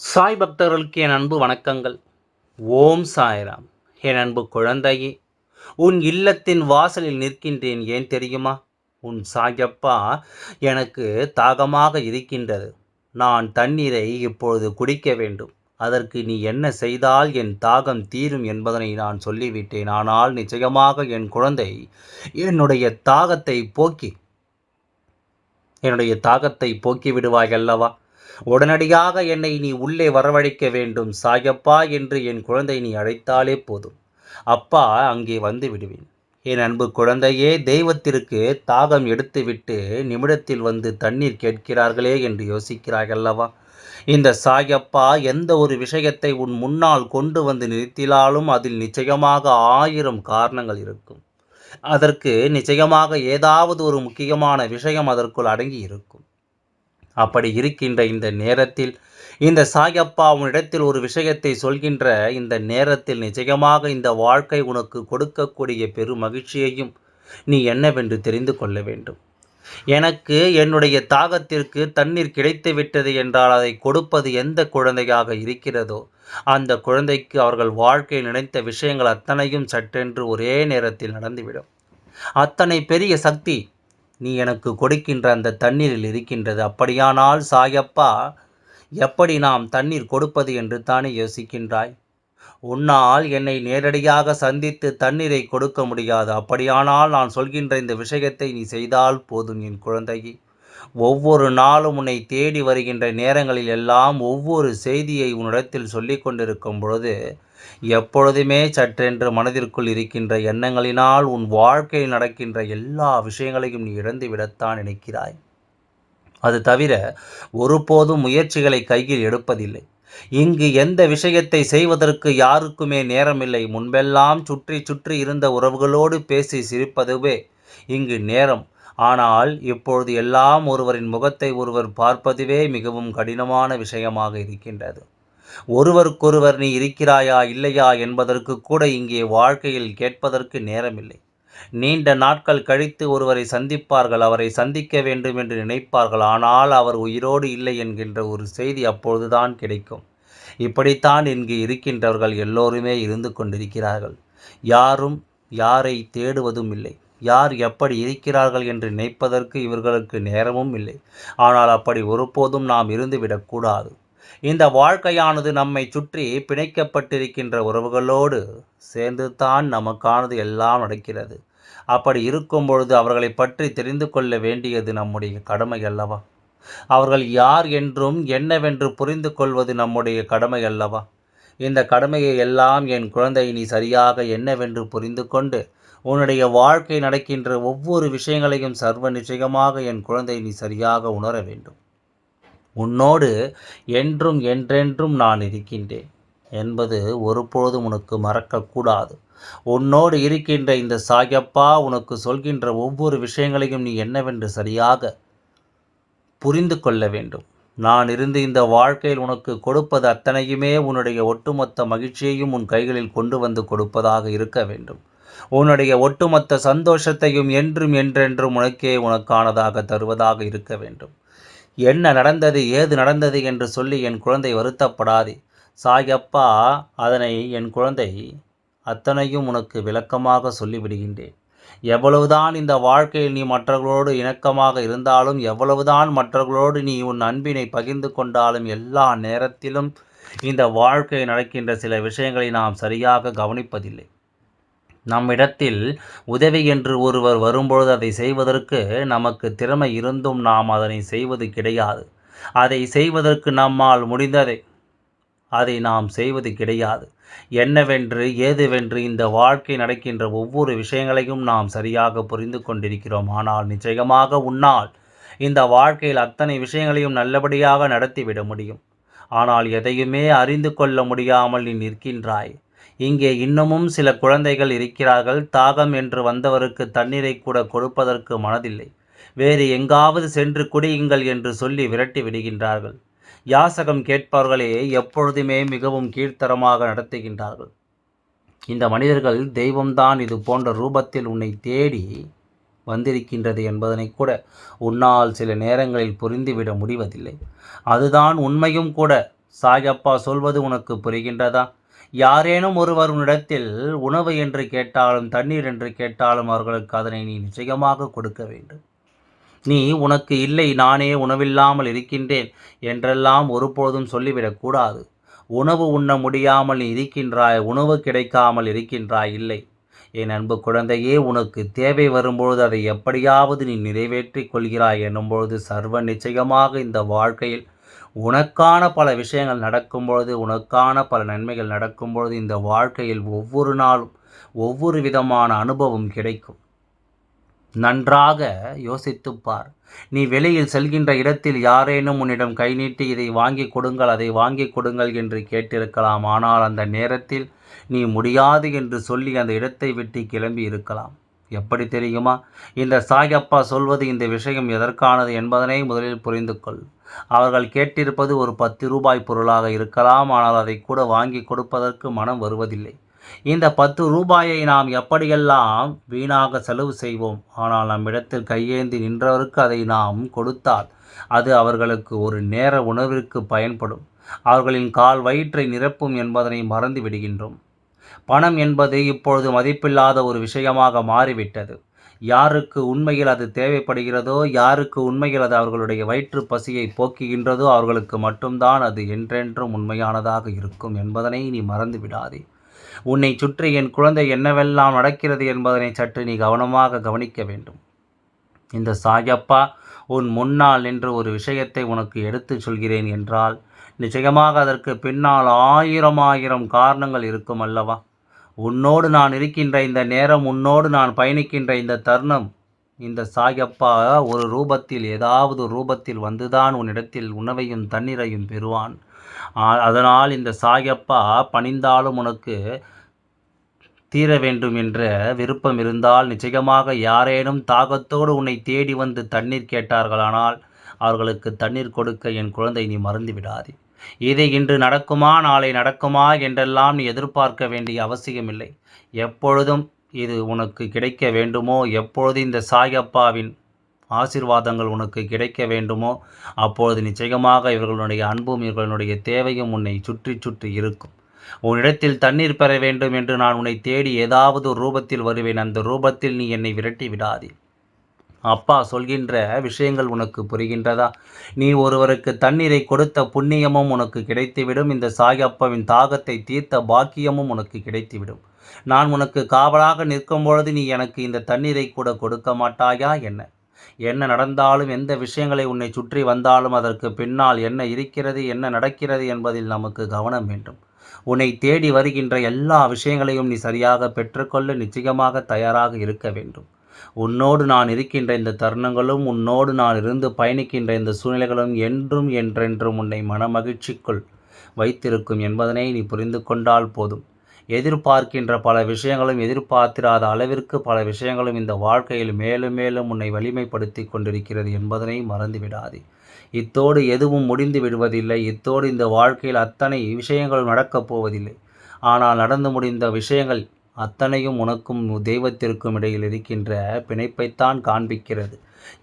சாய் பக்தர்களுக்கு என் அன்பு வணக்கங்கள். ஓம் சாய்ராம். என் அன்பு குழந்தையே உன் இல்லத்தின் வாசலில் நிற்கின்றேன் ஏன் தெரியுமா? உன் சாயப்பா எனக்கு தாகமாக இருக்கின்றது. நான் தண்ணீரை இப்பொழுது குடிக்க வேண்டும். அதற்கு நீ என்ன செய்தால் என் தாகம் தீரும் என்பதனை நான் சொல்லிவிட்டேன். ஆனால் நிச்சயமாக என் குழந்தை என்னுடைய தாகத்தை போக்கி என்னுடைய தாகத்தை போக்கி விடுவாய் அல்லவா? உடனடியாக என்னை நீ உள்ளே வரவழைக்க வேண்டும். சாயப்பா என்று என் குழந்தை நீ அழைத்தாலே போதும். அப்பா அங்கே வந்து விடுவேன். என் அன்பு குழந்தையே தெய்வத்திற்கு தாகம் எடுத்துவிட்டு நிமிடத்தில் வந்து தண்ணீர் கேட்கிறார்களே என்று யோசிக்கிறாய் அல்லவா இந்த சாயப்பா எந்த ஒரு விஷயத்தை உன் முன்னால் கொண்டு வந்து நிறுத்தினாலும் அதில் நிச்சயமாக ஆயிரம் காரணங்கள் இருக்கும். அதற்கு நிச்சயமாக ஏதாவது ஒரு முக்கியமான விஷயம் அதற்குள் அடங்கி இருக்கும் அப்படி இருக்கின்ற இந்த நேரத்தில் இந்த சாயப்பா உன்னிடத்தில் ஒரு விஷயத்தை சொல்கின்ற இந்த நேரத்தில் நிச்சயமாக இந்த வாழ்க்கை உனக்கு கொடுக்கக்கூடிய பெரு மகிழ்ச்சியையும் நீ என்னவென்று தெரிந்து கொள்ள வேண்டும். எனக்கு என்னுடைய தாகத்திற்கு தண்ணீர் கிடைத்து விட்டது என்றால் அதை கொடுப்பது எந்த குழந்தையாக இருக்கிறதோ அந்த குழந்தைக்கு அவர்கள் வாழ்க்கையில் நினைத்த விஷயங்கள் அத்தனையும் சட்டென்று ஒரே நேரத்தில் நடந்துவிடும். அத்தனை பெரிய சக்தி நீ எனக்கு கொடுக்கின்ற அந்த தண்ணீரில் இருக்கின்றது. அப்படியானால் சாயப்பா எப்படி நாம் தண்ணீர் கொடுப்பது என்று தானே யோசிக்கின்றாய்? உன்னால் என்னை நேரடியாக சந்தித்து தண்ணீரை கொடுக்க முடியாது. அப்படியானால் நான் சொல்கின்ற இந்த விஷயத்தை நீ செய்தால் போதும் என் குழந்தையே. ஒவ்வொரு நாளும் உன்னை தேடி வருகின்ற நேரங்களில் எல்லாம் ஒவ்வொரு செய்தியை உன்னிடத்தில் சொல்லிக் கொண்டிருக்கும் பொழுது எப்பொழுதுமே சற்றென்று மனதிற்குள் இருக்கின்ற எண்ணங்களினால் உன் வாழ்க்கையில் நடக்கின்ற எல்லா விஷயங்களையும் நீ இழந்து விடத்தான் நினைக்கிறாய். அது தவிர ஒருபோதும் முயற்சிகளை கையில் எடுப்பதில்லை. இங்கு எந்த விஷயத்தை செய்வதற்கு யாருக்குமே நேரமில்லை. முன்பெல்லாம் சுற்றி சுற்றி இருந்த உறவுகளோடு பேசி சிரிப்பதுவே இங்கு நேரம். ஆனால் இப்பொழுது எல்லாம் ஒருவரின் முகத்தை ஒருவர் பார்ப்பதுவே மிகவும் கடினமான விஷயமாக இருக்கின்றது. ஒருவருக்கொருவர் நீ இருக்கிறாயா இல்லையா என்பதற்கு கூட இங்கே வாழ்க்கையில் கேட்பதற்கு நேரமில்லை. நீண்ட நாட்கள் கழித்து ஒருவரை சந்திப்பார்கள் அவரை சந்திக்க வேண்டும் என்று நினைப்பார்கள் ஆனால் அவர் உயிரோடு இல்லை என்கின்ற ஒரு செய்தி அப்பொழுதுதான் கிடைக்கும். இப்படித்தான் இங்கு இருக்கின்றவர்கள் எல்லோருமே இருந்து கொண்டிருக்கிறார்கள். யாரும் யாரை தேடுவதும் இல்லை. யார் எப்படி இருக்கிறார்கள் என்று நினைப்பதற்கு இவர்களுக்கு நேரமும் இல்லை. ஆனால் அப்படி ஒருபோதும் நாம் இருந்துவிடக்கூடாது இந்த வாழ்க்கையானது நம்மை சுற்றி பிணைக்கப்பட்டிருக்கின்ற உறவுகளோடு சேர்ந்து தான் நமக்கானது எல்லாம் நடக்கிறது. அப்படி இருக்கும் பொழுது அவர்களை பற்றி தெரிந்து கொள்ள வேண்டியது நம்முடைய கடமை அல்லவா? அவர்கள் யார் என்றும் என்னவென்று புரிந்து கொள்வது நம்முடைய கடமை அல்லவா? இந்த கடமையை எல்லாம் என் குழந்தை நீ சரியாக என்னவென்று புரிந்து கொண்டு உன்னுடைய வாழ்க்கை நடக்கின்ற ஒவ்வொரு விஷயங்களையும் சர்வ நிச்சயமாக என் குழந்தை நீ சரியாக உணர வேண்டும். உன்னோடு என்றும் என்றென்றும் நான் இருக்கின்றேன் என்பது ஒருபொழுதும் உனக்கு மறக்கக்கூடாது. உன்னோடு இருக்கின்ற இந்த சாயப்பா உனக்கு சொல்கின்ற ஒவ்வொரு விஷயங்களையும் நீ என்னவென்று சரியாக புரிந்து கொள்ள வேண்டும். நான் இருந்து இந்த வாழ்க்கையில் உனக்கு கொடுப்பது அத்தனையுமே உன்னுடைய ஒட்டுமொத்த மகிழ்ச்சியையும் உன் கைகளில் கொண்டு வந்து கொடுப்பதாக இருக்க வேண்டும். உன்னுடைய ஒட்டுமொத்த சந்தோஷத்தையும் என்றும் என்றென்றும் உனக்கே உனக்கானதாக தருவதாக இருக்க வேண்டும். என்ன நடந்தது ஏது நடந்தது என்று சொல்லி என் குழந்தை வருத்தப்படாதே. சாயப்பா அதனை என் குழந்தை அத்தனையும் உனக்கு விளக்கமாக சொல்லிவிடுகின்றேன். எவ்வளவுதான் இந்த வாழ்க்கையில் நீ மற்றவர்களோடு இணக்கமாக இருந்தாலும் எவ்வளவுதான் மற்றவர்களோடு நீ உன் அன்பினை பகிர்ந்து கொண்டாலும் எல்லா நேரத்திலும் இந்த வாழ்க்கை நடக்கின்ற சில விஷயங்களை நாம் சரியாக கவனிப்பதில்லை. நம்மிடத்தில் உதவி என்று ஒருவர் வரும்பொழுது அதை செய்வதற்கு நமக்கு திறமை இருந்தும் நாம் அதனை செய்வது கிடையாது. அதை செய்வதற்கு நம்மால் முடிந்ததை அதை நாம் செய்வது கிடையாது. என்னவென்று ஏதுவென்று இந்த வாழ்க்கை நடக்கின்ற ஒவ்வொரு விஷயங்களையும் நாம் சரியாக புரிந்து கொண்டிருக்கிறோம். ஆனால் நிச்சயமாக உன்னால் இந்த வாழ்க்கையில் அத்தனை விஷயங்களையும் நல்லபடியாக நடத்திவிட முடியும். ஆனால் எதையுமே அறிந்து கொள்ள முடியாமல் நீ நிற்கின்றாய். இங்கே இன்னமும் சில குழந்தைகள் இருக்கிறார்கள். தாகம் என்று வந்தவருக்கு தண்ணீரை கூட கொடுப்பதற்கு மனதில்லை. வேறு எங்காவது சென்று குடியுங்கள் என்று சொல்லி விரட்டி விடுகின்றார்கள். யாசகம் கேட்பவர்களே எப்பொழுதுமே மிகவும் கீழ்த்தரமாக நடத்துகின்றார்கள். இந்த மனிதர்கள் தெய்வம்தான் இது போன்ற ரூபத்தில் உன்னை தேடி வந்திருக்கின்றது என்பதனை கூட உன்னால் சில நேரங்களில் புரிந்துவிட முடிவதில்லை. அதுதான் உண்மையும் கூட. சாயப்பா சொல்வது உனக்கு புரிகின்றதா? யாரேனும் ஒருவர் உன்னிடத்தில் உணவு என்று கேட்டாலும் தண்ணீர் என்று கேட்டாலும் அவர்களுக்கு அதனை நீ நிச்சயமாக கொடுக்க வேண்டும். நீ உனக்கு இல்லை நானே உணவில்லாமல் இருக்கின்றேன் என்றெல்லாம் ஒருபொழுதும் சொல்லிவிடக்கூடாது உணவு உண்ண முடியாமல் நீ இருக்கின்றாய் உணவு கிடைக்காமல் இருக்கின்றாய் இல்லை. என் அன்பு குழந்தையே உனக்கு தேவை வரும்பொழுது அதை எப்படியாவது நீ நிறைவேற்றிக் கொள்கிறாய் என்னும்பொழுது சர்வ நிச்சயமாக இந்த வாழ்க்கையில் உனக்கான பல விஷயங்கள் நடக்கும்பொழுது உனக்கான பல நன்மைகள் நடக்கும்பொழுது இந்த வாழ்க்கையில் ஒவ்வொரு நாளும் ஒவ்வொரு விதமான அனுபவம் கிடைக்கும். நன்றாக யோசித்துப்பார் நீ வெளியில் செல்கின்ற இடத்தில் யாரேனும் உன்னிடம் கை நீட்டி இதை வாங்கி கொடுங்கள் அதை வாங்கி கொடுங்கள் என்று கேட்டிருக்கலாம். ஆனால் அந்த நேரத்தில் நீ முடியாது என்று சொல்லி அந்த இடத்தை விட்டு கிளம்பி இருக்கலாம். எப்படி தெரியுமா? இந்த சாயப்பா சொல்வது இந்த விஷயம் எதற்கானது என்பதனை முதலில் புரிந்து கொள் அவர்கள் கேட்டிருப்பது ஒரு பத்து ரூபாய் பொருளாக இருக்கலாம் ஆனால் அதை கூட வாங்கி கொடுப்பதற்கு மனம் வருவதில்லை. இந்த பத்து ரூபாயை நாம் எப்படியெல்லாம் வீணாக செலவு செய்வோம்? ஆனால் நம்மிடத்தில் கையேந்தி நின்றவருக்கு அதை நாம் கொடுத்தால் அது அவர்களுக்கு ஒரு நேர உணவிற்கு பயன்படும். அவர்களின் கால் வயிற்றை நிரப்பும் என்பதனை மறந்து விடுகின்றோம். பணம் என்பது இப்பொழுது மதிப்பில்லாத ஒரு விஷயமாக மாறிவிட்டது. யாருக்கு உண்மையில் அது தேவைப்படுகிறதோ யாருக்கு உண்மையில் அது அவர்களுடைய வயிற்று பசியை போக்குகின்றதோ அவர்களுக்கு மட்டும்தான் அது என்றென்றும் உண்மையானதாக இருக்கும் என்பதனை நீ மறந்து விடாதே. உன்னை சுற்றி என் குழந்தை என்னவெல்லாம் நடக்கிறது என்பதனை சற்று நீ கவனமாக கவனிக்க வேண்டும். இந்த சாயப்பா உன் முன்னால் நின்று ஒரு விஷயத்தை உனக்கு எடுத்துச் சொல்கிறேன் என்றால் நிச்சயமாக அதற்கு பின்னால் ஆயிரம் ஆயிரம் காரணங்கள் இருக்கும் அல்லவா? உன்னோடு நான் இருக்கின்ற இந்த நேரம் உன்னோடு நான் பயணிக்கின்ற இந்த தருணம் இந்த சாயப்பா ஒரு ரூபத்தில் ஏதாவது ரூபத்தில் வந்துதான் உன்னிடத்தில் உணவையும் தண்ணீரையும் பெறுவான். அதனால் இந்த சாயப்பா பணிந்தாலும் உனக்கு தீர வேண்டும் என்ற விருப்பம் இருந்தால் நிச்சயமாக யாரேனும் தாகத்தோடு உன்னை தேடி வந்து தண்ணீர் கேட்டார்களானால் அவர்களுக்கு தண்ணீர் கொடுக்க என் குழந்தை நீ மறந்து விடாதே. இது இன்று நடக்குமா நாளை நடக்குமா என்றெல்லாம் நீ எதிர்பார்க்க வேண்டிய அவசியமில்லை. எப்பொழுதும் இது உனக்கு கிடைக்க வேண்டுமோ எப்பொழுது இந்த சாயப்பாவின் ஆசிர்வாதங்கள் உனக்கு கிடைக்க வேண்டுமோ அப்பொழுது நிச்சயமாக இவர்களுடைய அன்பும் இவர்களுடைய தேவையும் உன்னை சுற்றி சுற்றி இருக்கும். உன்னிடத்தில் தண்ணீர் பெற வேண்டும் என்று நான் உன்னை தேடி ஏதாவது ஒரு ரூபத்தில் வருவேன். அந்த ரூபத்தில் நீ என்னை விரட்டி விடாதே. அப்பா சொல்கின்ற விஷயங்கள் உனக்கு புரிகின்றதா? நீ ஒருவருக்கு தண்ணீரை கொடுத்த புண்ணியமும் உனக்கு கிடைத்துவிடும். இந்த சாயப்பாவின் தாகத்தை தீர்த்த பாக்கியமும் உனக்கு கிடைத்துவிடும். நான் உனக்கு காவலாக நிற்கும் பொழுது நீ எனக்கு இந்த தண்ணீரை கூட கொடுக்க மாட்டாயா என்ன? என்ன நடந்தாலும் எந்த விஷயங்களை உன்னை சுற்றி வந்தாலும் அதற்கு பின்னால் என்ன இருக்கிறது என்ன நடக்கிறது என்பதில் நமக்கு கவனம் வேண்டும். உன்னை தேடி வருகின்ற எல்லா விஷயங்களையும் நீ சரியாக பெற்றுக்கொள்ள நிச்சயமாக தயாராக இருக்க வேண்டும். உன்னோடு நான் இருக்கின்ற இந்த தருணங்களும் உன்னோடு நான் இருந்து பயணிக்கின்ற இந்த சூழ்நிலைகளும் என்றும் என்றென்றும் உன்னை மனமகிழ்ச்சிக்குள் வைத்திருக்கும் என்பதனை நீ புரிந்து கொண்டால் போதும். எதிர்பார்க்கின்ற பல விஷயங்களும் எதிர்பார்த்திராத அளவிற்கு பல விஷயங்களும் இந்த வாழ்க்கையில் மேலும் மேலும் உன்னை வலிமைப்படுத்தி கொண்டிருக்கிறது என்பதனை மறந்துவிடாதே. இத்தோடு எதுவும் முடிந்து விடுவதில்லை. இத்தோடு இந்த வாழ்க்கையில் அத்தனை விஷயங்களும் நடக்கப் போவதில்லை. ஆனால் நடந்து முடிந்த விஷயங்கள் அத்தனையும் உனக்கும் தெய்வத்திற்கும் இடையில் இருக்கின்ற பிணைப்பைத்தான் காண்பிக்கிறது.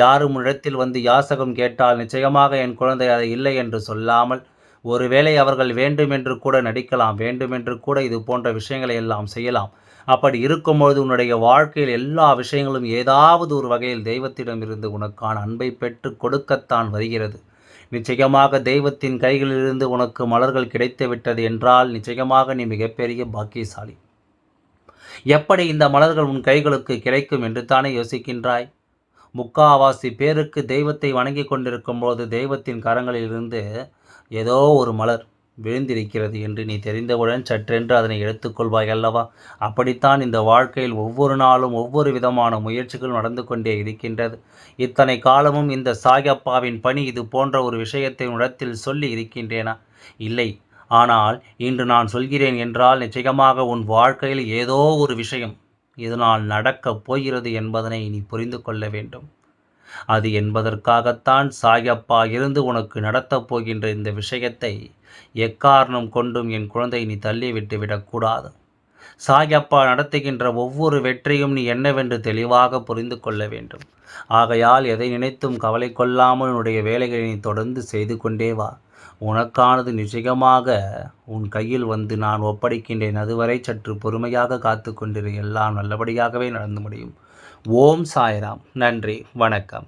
யாரும் இடத்தில் வந்து யாசகம் கேட்டால் நிச்சயமாக என் குழந்தை அதை இல்லை என்று சொல்லாமல் ஒருவேளை அவர்கள் வேண்டுமென்று கூட நடிக்கலாம் வேண்டுமென்று கூட இது போன்ற விஷயங்களை எல்லாம் செய்யலாம். அப்படி இருக்கும்பொழுது உன்னுடைய வாழ்க்கையில் எல்லா விஷயங்களும் ஏதாவது ஒரு வகையில் தெய்வத்திடமிருந்து உனக்கான அன்பை பெற்று கொடுக்கத்தான் வருகிறது. நிச்சயமாக தெய்வத்தின் கைகளிலிருந்து உனக்கு மலர்கள் கிடைத்து விட்டது என்றால் நிச்சயமாக நீ மிகப்பெரிய பாக்கியசாலி. எப்படி இந்த மலர்கள் உன் கைகளுக்கு கிடைக்கும் என்று தானே யோசிக்கின்றாய்? முக்காவாசி பேருக்கு தெய்வத்தை வணங்கி கொண்டிருக்கும் போது தெய்வத்தின் கரங்களிலிருந்து ஏதோ ஒரு மலர் விழுந்திருக்கிறது என்று நீ தெரிந்தவுடன் சற்றென்று அதனை எடுத்துக்கொள்வாய் அல்லவா? அப்படித்தான் இந்த வாழ்க்கையில் ஒவ்வொரு நாளும் ஒவ்வொரு விதமான முயற்சிகள் நடந்து கொண்டே இருக்கின்றது. இத்தனை காலமும் இந்த சாயப்பாவின் பணி இது போன்ற ஒரு விஷயத்தை உடத்தில் சொல்லி இருக்கின்றேனா? இல்லை ஆனால் இன்று நான் சொல்கிறேன் என்றால் நிச்சயமாக உன் வாழ்க்கையில் ஏதோ ஒரு விஷயம் இதனால் நடக்கப் போகிறது என்பதனை நீ புரிந்து கொள்ள வேண்டும். அது என்பதற்காகத்தான் சாயப்பா இருந்து உனக்கு நடத்தப் போகின்ற இந்த விஷயத்தை எக்காரணம் கொண்டும் என் குழந்தை நீ தள்ளிவிட்டு விடக்கூடாது. சாயப்பா நடத்துகின்ற ஒவ்வொரு வெற்றியும் நீ என்னவென்று தெளிவாக புரிந்து கொள்ள வேண்டும். ஆகையால் எதை நினைத்தும் கவலை கொள்ளாமல் உன்னுடைய வேலைகளை நீ தொடர்ந்து செய்து கொண்டே வா. உனக்கானது நிச்சயமாக உன் கையில் வந்து நான் ஒப்படைக்கின்றேன். அதுவரை சற்று பொறுமையாக காத்து கொண்டிரு எல்லாம் நல்லபடியாகவே நடந்து முடியும். ஓம் சாய்ராம். நன்றி. வணக்கம்.